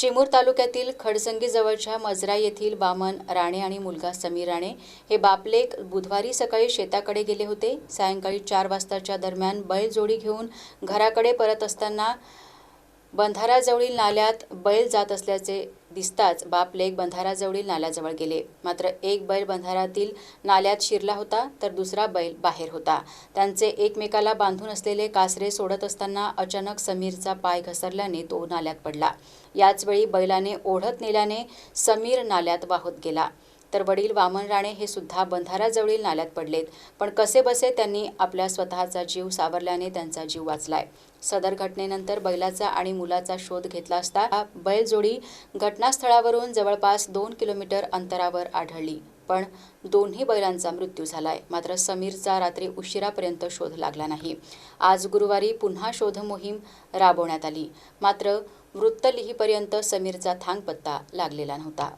चिमूर तालुक्यातील खडसंगीजवळच्या मजरा येथील वामन राणे आणि मुलगा समीर राणे हे बापलेक बुधवारी सकाळी शेताकडे गेले होते. सायंकाळी चार वाजताच्या दरम्यान बैलजोडी घेऊन घराकडे परत असताना बंधाराजवळील नाल्यात बैल जात असल्याचे दिसताच बाप लेक बंधाराजवळील नाल्याजवळ गेले. मात्र एक बैल बंधारातील नाल्यात शिरला होता तर दुसरा बैल बाहेर होता. त्यांचे एकमेकाला बांधून असलेले कासरे सोडत असताना अचानक समीरचा पाय घसरल्याने तो नाल्यात पडला. याचवेळी बैलाने ओढत नेल्याने समीर नाल्यात वाहत गेला. तर वडील वामन राणे हे सुद्धा बंधाराजवळील नाल्यात पडलेत. पण कसे बसे त्यांनी आपल्या स्वतःचा जीव सावरल्याने त्यांचा जीव वाचलाय. सदर घटनेनंतर बैलाचा आणि मुलाचा शोध घेतला असता बैलजोडी घटनास्थळावरून जवळपास दोन किलोमीटर अंतरावर आढळली. पण दोन्ही बैलांचा मृत्यू झालाय. मात्र समीरचा रात्री उशिरापर्यंत शोध लागला नाही. आज गुरुवारी पुन्हा शोध मोहीम राबवण्यात आली. मात्र वृत्त लिहीपर्यंत समीरचा थांगपत्ता लागलेला नव्हता.